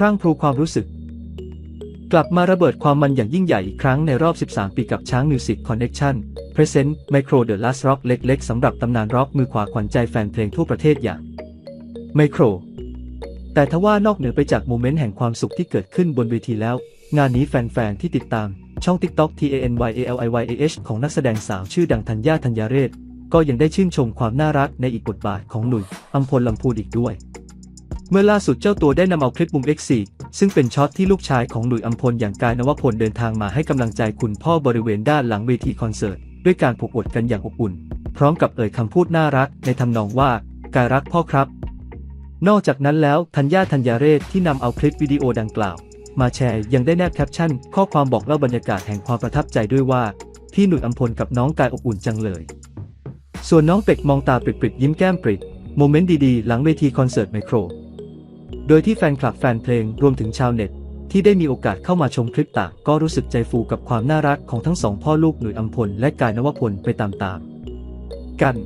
พรั่งพรูความรู้สึก กลับมาระเบิดความมันอย่างยิ่งใหญ่อีกครั้งในรอบ 13 ปีกับช้างมิวสิกคอนเน็กชัน Present Micro The Last Rock เล็กๆสำหรับตำนานร็อกมือขวาขวัญใจแฟนเพลงทั่วประเทศอย่าง Micro แต่ทว่านอกเหนือไปจากโมเมนต์แห่งความสุขที่เกิดขึ้นบนเวทีแล้ว งานนี้แฟนๆที่ติดตามช่อง TikTok T A N Y A L I Y A H ของนักแสดงสาวชื่อดังธัญญาธัญญาเรศ ก็ยังได้ชื่นชมความน่ารักในอีกบทบาทของหนุ่ยอัมพลลำพูนอีกด้วย เมื่อล่าสุดเจ้าตัวได้นำเอาคลิปมุม X4 ซึ่งเป็นช็อตที่ลูกชายของหนุ่ยอัมพลอย่างกายนวพลเดินทางมาให้กำลังใจคุณพ่อบริเวณด้านหลังเวทีคอนเสิร์ต ด้วยการผูกอวดกันอย่างอบอุ่น พร้อมกับเอ่ยคำพูดน่ารักในทำนองว่า กายรักพ่อครับ นอกจากนั้นแล้วธัญญาธัญญาเรศที่นำเอาคลิปวิดีโอดังกล่าว มาแชร์ยังได้แนบแคปชั่น ข้อความบอกเล่าบรรยากาศแห่งความประทับใจด้วยว่าพี่หนุ่ยอัมพลกับน้องกายอบอุ่นจังเลย ส่วนน้องเป็กมองตาปริบๆยิ้มแก้มปริดโมเมนต์ดีๆ หลังเวทีคอนเสิร์ตไมโคร โดยที่แฟนคลับแฟนเพลงรวมถึงชาวเน็ต ที่ได้มีโอกาสเข้ามาชมคลิปต่างก็รู้สึกใจฟูกับความน่ารักของทั้งสองพ่อลูกหนุ่ยอัมพลและกายนวพลไปตามๆกัน